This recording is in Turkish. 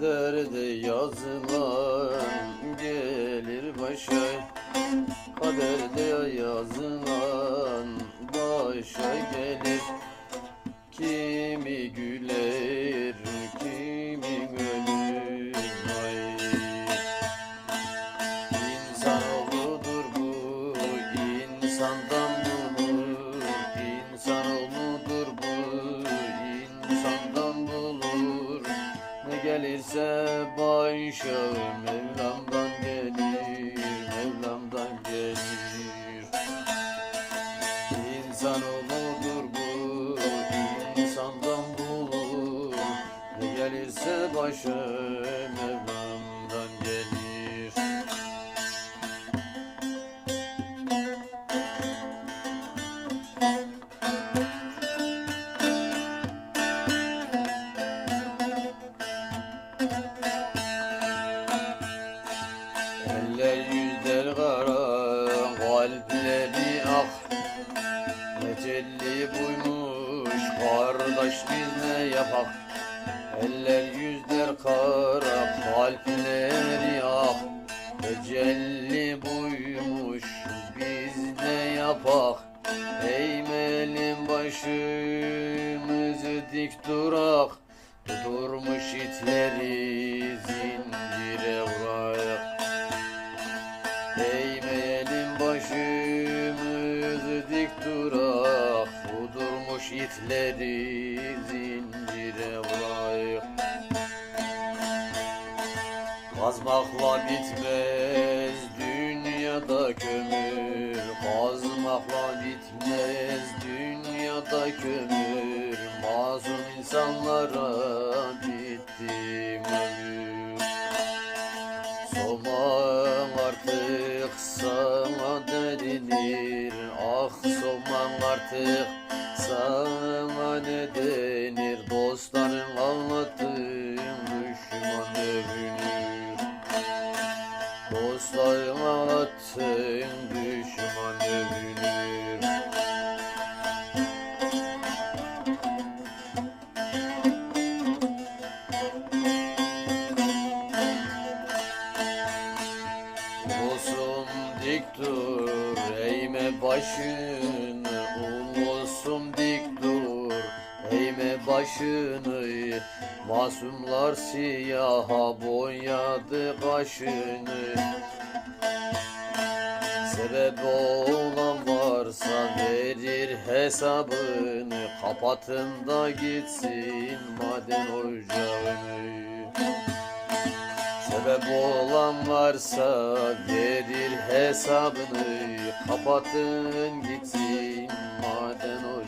Kaderde yazılan gelir başa. Kaderde yazılan başa gelir. Kimi güler, kimi ölür Ay. İnsanoğludur bu, insan. Gelirse başa Mevlam'dan gelir, Mevlam'dan gelir. İnsanoğludur bu, insandan bulur. Ne gelirse başa Mevlam'dan kalpleri ak. Tecelli buymuş, kardeş biz ne yapak? Eller yüzler kara, kalpleri ak Tecelli buymuş, biz ne yapak? Eğmelim başımızı dik durak. Durmuş itleri Başımızı dik durak Kudurmuş itleri zincire vurak Kazmakla bitmez dünyada kömür Kazmakla bitmez dünyada kömür. Masum insanlara artık. Sana ne denir? Dostların anlattığın düşman övünür Dostların anlattığın düşman övünür Olsun dik dur, eğme başını başını Masumlar siyaha boyadı kaşını. Sebep olan varsa verir hesabını Kapatın da gitsin maden ocağını. Sebep olan varsa verir hesabını Kapatın gitsin maden ocağını